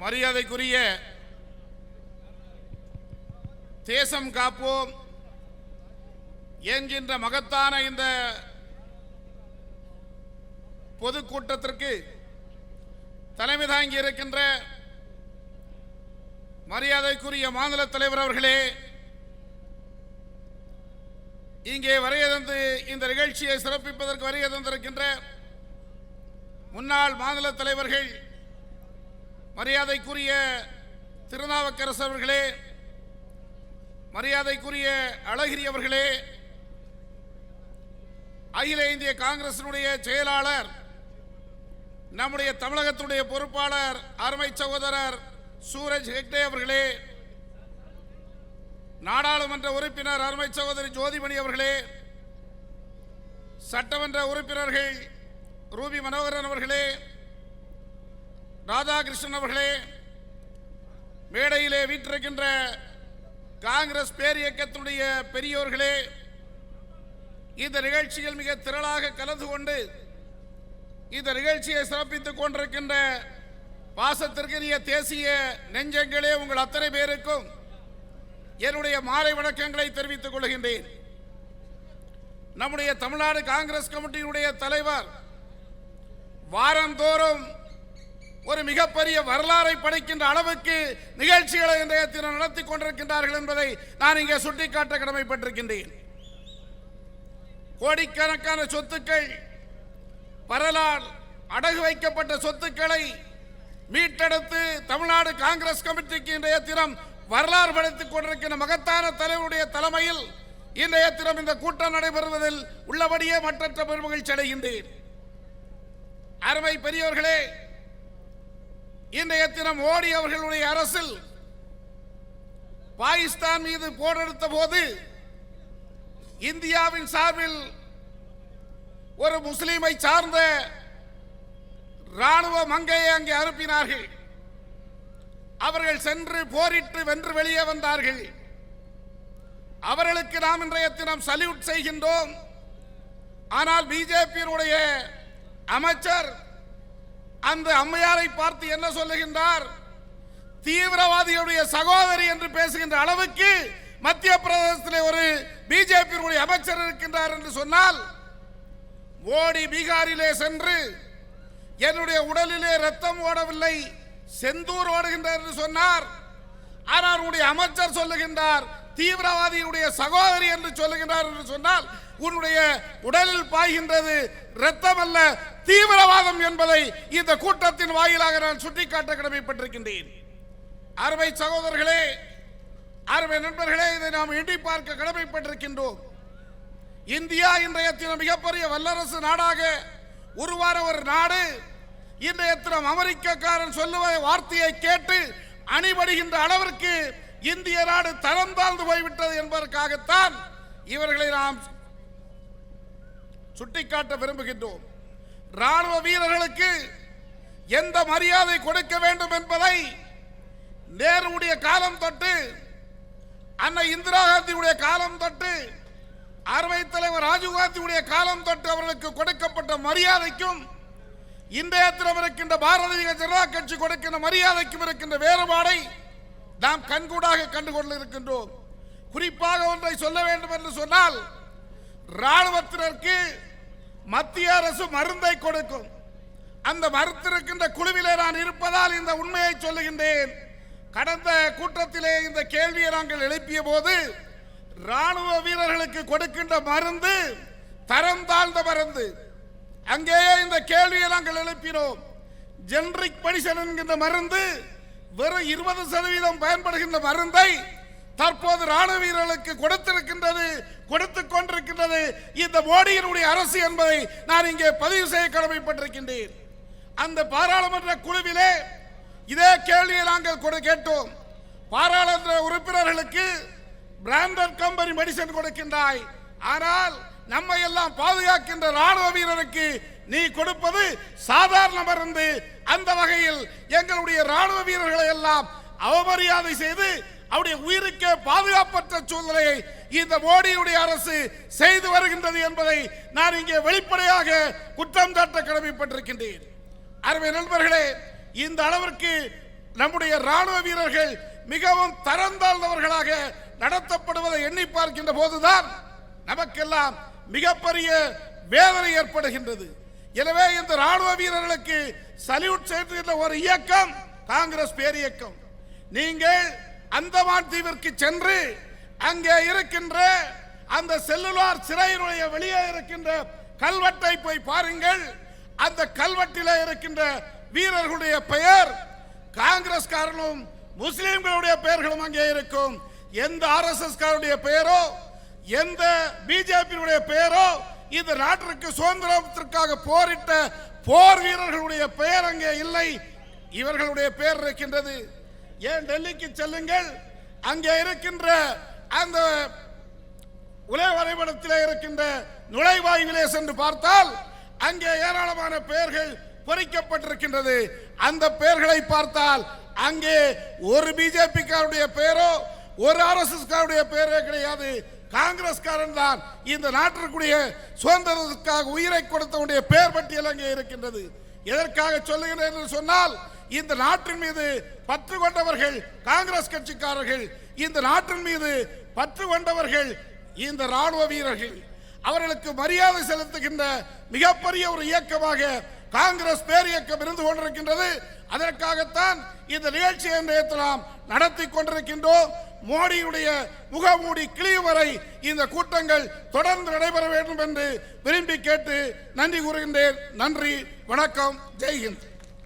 மரியாதைக்குரிய தேசம் காப்போம் என்கின்ற மகத்தான இந்த பொதுக்கூட்டத்திற்கு தலைமை தாங்கி இருக்கின்ற மரியாதைக்குரிய மாநில தலைவர் அவர்களே இங்கே வரைய தந்து இந்த நிகழ்ச்சியை சிறப்பிப்பதற்கு வருகை தந்திருக்கின்ற முன்னாள் மாநில தலைவர்கள் மரியாதைக்குரிய திருநாவுக்கரசு அவர்களே மரியாதைக்குரிய அழகிரி அவர்களே அகில இந்திய காங்கிரசினுடைய செயலாளர் நம்முடைய தமிழகத்துடைய பொறுப்பாளர் அருமை சகோதரர் சூரஜ் ஹெக்டே அவர்களே நாடாளுமன்ற உறுப்பினர் அருமை சகோதரி ஜோதிமணி அவர்களே சட்டமன்ற உறுப்பினர்கள் ரூபி மனோகரன் அவர்களே ராதாகிருஷ்ணன் அவர்களே மேடையிலே வீற்றிருக்கின்ற காங்கிரஸ் பேரியக்கத்தினுடைய பெரியோர்களே இந்த நிகழ்ச்சியில் மிக திரளாக கலந்து கொண்டு இந்த நிகழ்ச்சியை சிறப்பித்துக் கொண்டிருக்கின்ற பாசத்திற்குரிய தேசிய நெஞ்சங்களே உங்கள் அத்தனை பேருக்கும் என்னுடைய மாலை வணக்கங்களை தெரிவித்துக் கொள்கின்றேன். நம்முடைய தமிழ்நாடு காங்கிரஸ் கமிட்டியினுடைய தலைவர் வாரந்தோறும் ஒரு மிகப்பெரிய வரலாறை படைக்கின்ற அளவுக்கு நிகழ்ச்சிகளை இன்றைய தினம் நடத்தி கொண்டிருக்கின்றார்கள் என்பதை நான் இங்கே சுட்டிக்காட்ட கடமைப்பட்டிருக்கின்றேன். கோடிக்கணக்கான சொத்துக்கள் பரலால் அடகு வைக்கப்பட்ட சொத்துக்களை மீட்டெடுத்து தமிழ்நாடு காங்கிரஸ் கமிட்டிக்கு இன்றைய தினம் வரலாறு படைத்துக் கொண்டிருக்கின்ற மகத்தான தலைவருடைய தலைமையில் இன்றைய தினம் இந்த கூட்டம் நடைபெறுவதில் உள்ளபடியே மற்றற்ற பெருமகிழ்ச்சி அடைகின்றேன். அருமை பெரியவர்களே இன்றைய தினம் மோடி அவர்களுடைய அரசில் பாகிஸ்தான் மீது போரெடுத்த போது இந்தியாவின் சார்பில் ஒரு முஸ்லீமை சார்ந்த ராணுவ மங்கையை அங்கே அனுப்பினார்கள். அவர்கள் சென்று போரிட்டு வென்று வெளியே வந்தார்கள். அவர்களுக்கு நாம் இன்றைய தினம் சல்யூட் செய்கின்றோம். ஆனால் பிஜேபியினுடைய அமைச்சர் அந்த அம்மையாரை பார்த்து என்ன சொல்லுகின்றார்? தீவிரவாதியுடைய சகோதரி என்று பேசுகின்ற அளவுக்கு மத்திய பிரதேசத்தில் ஒரு பிஜேபி அமைச்சர் இருக்கின்றார் என்று சொன்னால் மோடி பீகாரிலே சென்று என்னுடைய உடலிலே ரத்தம் ஓடவில்லை செந்தூர் ஓடுகின்றார் என்று சொன்னார். ஆனால் அவருடைய அமைச்சர் சொல்லுகின்றார் தீவிரவாதியுடைய சகோதரி என்று சொல்லுகின்றார் என்று சொன்னால் உன்னுடைய உடலில் பாய்கின்றது இரத்தம் அல்ல தீவிரவாதம் என்பதை இந்த கூட்டத்தின் வாயிலாக நான் சுட்டிக்காட்ட கடமைப்பட்டிருக்கின்றேன். அருமை சகோதரர்களே அருமை நண்பர்களே இதை நாம் எண்ணி பார்க்க கடமைப்பட்டிருக்கின்றோம். இந்தியா இன்றைய தினம் மிகப்பெரிய வல்லரசு நாடாக உருவான ஒரு நாடு. இன்றைய தினம் அமெரிக்கக்காரன் சொல்லுவ வார்த்தையை கேட்டு அணிபடுகின்ற அளவிற்கு இந்திய நாடு தரம் தாழ்ந்து போய்விட்டது என்பதற்காகத்தான் இவர்களை நாம் சுட்டிக்காட்ட விரும்புகின்றோம். ராணுவ வீரர்களுக்கு எந்த மரியாதை கொடுக்க வேண்டும் என்பதை நேருடைய காலம் தொட்டு அன்னை இந்திரா காந்தியுடைய காலம் தொட்டு அருமை தலைவர் ராஜீவ்காந்தியுடைய காலம் தொட்டு அவர்களுக்கு கொடுக்கப்பட்ட மரியாதைக்கும் இன்றைய தினம் இருக்கின்ற பாரதிய ஜனதா கட்சி கொடுக்கின்ற மரியாதைக்கும் இருக்கின்ற வேறுபாடை நாம் கண்கூடாக கண்டு இருக்கின்றோம் குறிப்பாக ஒன்றை சொல்ல வேண்டும் என்று சொன்னால் ராணுவத்தினருக்கு மத்திய அரசு மருந்தை கொடுக்கும். அந்த மறுத்திருக்கின்ற குழுவிலே நான் இருப்பதால் இந்த உண்மையை சொல்லுகின்றேன். கடந்த கூட்டத்திலே இந்த கேள்வியை நாங்கள் எழுப்பிய போது ராணுவ வீரர்களுக்கு கொடுக்கின்ற மருந்து தரம் தாழ்ந்த மருந்து. அங்கேயே இந்த கேள்வியை நாங்கள் எழுப்பினோம். ஜென்ரிக் மெடிசன் என்கின்ற மருந்து வெறும் இருபது சதவீதம் பயன்படுகின்ற மருந்தை தற்போது ராணுவ வீரர்களுக்கு கொடுத்திருக்கின்றது கொடுத்து கொண்டிருக்கின்றது இந்த மோடியினுடைய அரசு என்பதை நான் இங்கே பதிவு செய்ய கடமைப்பட்டிருக்கின்றேன். அந்த பாராளுமன்ற குழுவிலே இதே கேள்வியை நாங்கள் கூட கேட்டோம். பாராளுமன்ற உறுப்பினர்களுக்கு பிராண்டட் கம்பெனி மெடிசன் கொடுக்கின்றாய். ஆனால் நம்மை எல்லாம் பாதுகாக்கின்ற ராணுவ வீரருக்கு நீ கொடுப்பது சாதாரண மருந்து. அந்த வகையில் எங்களுடைய ராணுவ வீரர்களை எல்லாம் அவமரியாதை செய்து அவருடைய உயிருக்கே பாதுகாப்பற்ற சூழ்நிலையை இந்த மோடியுடைய அரசு செய்து வருகின்றது என்பதை நான் இங்கே வெளிப்படையாக குற்றம் சாட்ட கடமைப்பட்டிருக்கின்றேன். அருமை நண்பர்களே இந்த அளவிற்கு நம்முடைய ராணுவ வீரர்கள் மிகவும் தரம் தாழ்ந்தவர்களாக நடத்தப்படுவதை எண்ணி பார்க்கின்ற போதுதான் நமக்கெல்லாம் மிகப்பெரிய வேதனை ஏற்படுகின்றது. எனவே இந்த ராணுவ வீரர்களுக்கு சல்யூட் செய்கின்ற ஒரு இயக்கம் காங்கிரஸ் பேர் இயக்கம் நீங்கள் அந்தமான் தீவிற்கு சென்று அங்கே இருக்கின்ற அந்த செல்லுலார் சிறையினுடைய வெளியே இருக்கின்ற கல்வெட்டை போய் பாருங்கள். அந்த கல்வெட்டிலே இருக்கின்ற வீரர்களுடைய பெயர் காங்கிரஸ் காரனும் முஸ்லிம்களுடைய பெயர்களும் அங்கே இருக்கும். எந்த ஆர்எஸ்எஸ் காரனுடைய பெயரோ எந்த பிஜேபியுடைய பெயரோ இந்த நாட்டிற்கு சுதந்திரத்திற்காக போரிட்ட போர் வீரர்களுடைய பெயர் அங்கே இல்லை. இவர்களுடைய பெயர் இருக்கின்றது ஏன் டெல்லிக்கு செல்லுங்கள்? அங்கே இருக்கின்ற அந்த உலக வரைபடத்தில் இருக்கின்ற நுழைவாயிலே சென்று பார்த்தால் அங்கே ஏராளமான பெயர்கள் பொறிக்கப்பட்டிருக்கின்றது. அந்த பெயர்களை பார்த்தால் அங்கே ஒரு பிஜேபிக்காருடைய பெயரோ ஒரு ஆர்எஸ்எஸ்காருடைய பெயரோ கிடையாது. காங்கிரஸ்காரன் தான் இந்த நாட்டிற்குரிய சுதந்திரத்துக்காக உயிரை கொடுத்தவனுடைய பெயர் பட்டியல் அங்கே இருக்கின்றது. எதற்காக சொல்லுகிறேன் என்று சொன்னால் இந்த நாட்டின் மீது பற்று கொண்டவர்கள் காங்கிரஸ் கட்சிக்காரர்கள் இந்த நாட்டின் மீது பற்று கொண்டவர்கள் இந்த ராணுவ வீரர்கள். அவர்களுக்கு மரியாதை செலுத்துகின்ற மிகப்பெரிய ஒரு இயக்கமாக காங்கிரஸ் பேரியக்கம் இருந்து கொண்டிருக்கின்றது. அதற்காகத்தான் இந்த நிகழ்ச்சியை நேற்று நாம் நடத்தி கொண்டிருக்கின்றோம். மோடியுடைய முகமூடி கிளியும் வரை இந்த கூட்டங்கள் தொடர்ந்து நடைபெற வேண்டும் என்று விரும்பி கேட்டு நன்றி கூறுகின்றேன். நன்றி வணக்கம் ஜெய்ஹிந்த்.